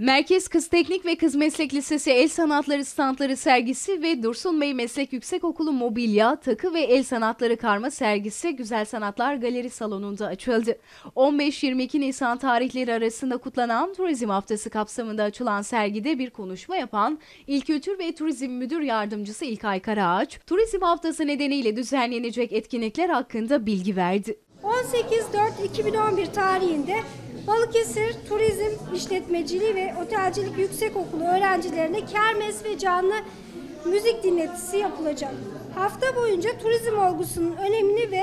Merkez Kız Teknik ve Kız Meslek Lisesi El Sanatları Standları sergisi ve Dursun Bey Meslek Yüksekokulu Mobilya, Takı ve El Sanatları Karma sergisi Güzel Sanatlar Galeri Salonu'nda açıldı. 15-22 Nisan tarihleri arasında kutlanan Turizm Haftası kapsamında açılan sergide bir konuşma yapan İl Kültür ve Turizm Müdür Yardımcısı İlkay Karaağaç, Turizm Haftası nedeniyle düzenlenecek etkinlikler hakkında bilgi verdi. 18.4.2011 tarihinde Balıkesir Turizm İşletmeciliği ve Otelcilik Yüksekokulu öğrencilerine kermes ve canlı müzik dinletisi yapılacak. Hafta boyunca turizm olgusunun önemini ve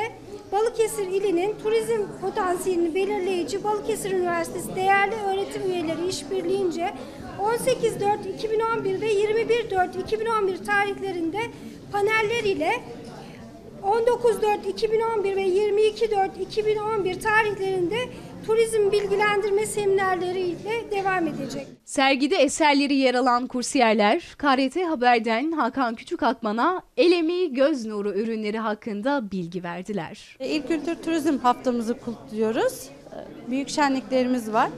Balıkesir ilinin turizm potansiyelini belirleyici Balıkesir Üniversitesi değerli öğretim üyeleri işbirliğince 18.4.2011 ve 21.4.2011 tarihlerinde paneller ile 19.4.2011 ve 22.4.2011 tarihlerinde turizm bilgilendirme seminerleriyle devam edecek. Sergide eserleri yer alan kursiyerler, KRT Haber'den Hakan Küçükakman'a el emeği göz nuru ürünleri hakkında bilgi verdiler. İl Kültür Turizm haftamızı kutluyoruz. E, Büyük şenliklerimiz var.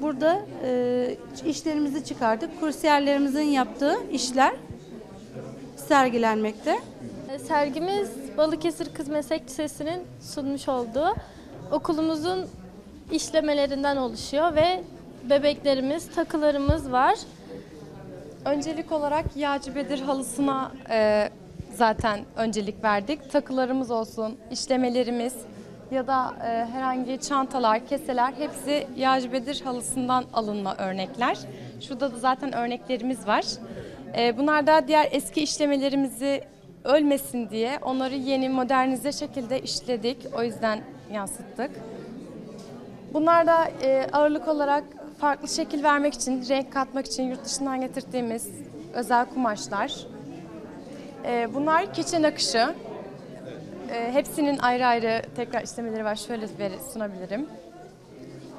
Burada e, işlerimizi çıkardık. Kursiyerlerimizin yaptığı işler sergilenmekte. Sergimiz Balıkesir Kız Meslek Lisesi'nin sunmuş olduğu okulumuzun işlemelerinden oluşuyor ve bebeklerimiz, takılarımız var. Öncelik olarak Yağcı Bedir halısına e, zaten öncelik verdik. Takılarımız olsun, işlemelerimiz ya da e, herhangi çantalar, keseler hepsi Yağcı Bedir halısından alınma örnekler. Şurada da zaten örneklerimiz var. E, bunlar da diğer eski işlemelerimizi ölmesin diye onları yeni modernize şekilde işledik. O yüzden yansıttık. Bunlar da e, ağırlık olarak farklı şekil vermek için, renk katmak için yurt dışından getirdiğimiz özel kumaşlar. E, bunlar keçe nakışı. E, hepsinin ayrı ayrı tekrar işlemeleri var. Şöyle ver, sunabilirim.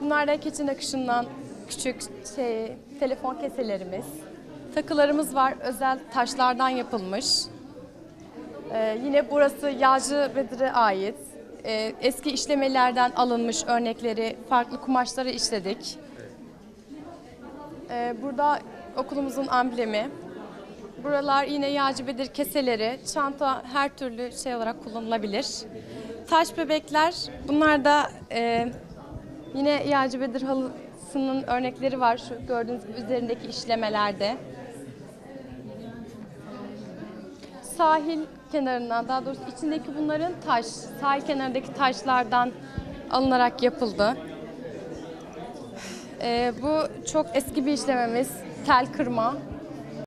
Bunlar da keçe nakışından küçük şey, telefon keselerimiz. Takılarımız var. Özel taşlardan yapılmış. E, yine burası Yağcı Bedir'e ait. E, eski işlemelerden alınmış örnekleri, farklı kumaşları işledik. E, burada okulumuzun amblemi. Buralar yine Yağcı keseleri, çanta her türlü şey olarak kullanılabilir. Taş bebekler, bunlar da e, yine Yağcı halısının örnekleri var şu gördüğünüz gibi üzerindeki işlemelerde. Sahil kenarından daha doğrusu içindeki bunların taş, sahil kenarındaki taşlardan alınarak yapıldı. Ee, bu çok eski bir işlememiz, tel kırma.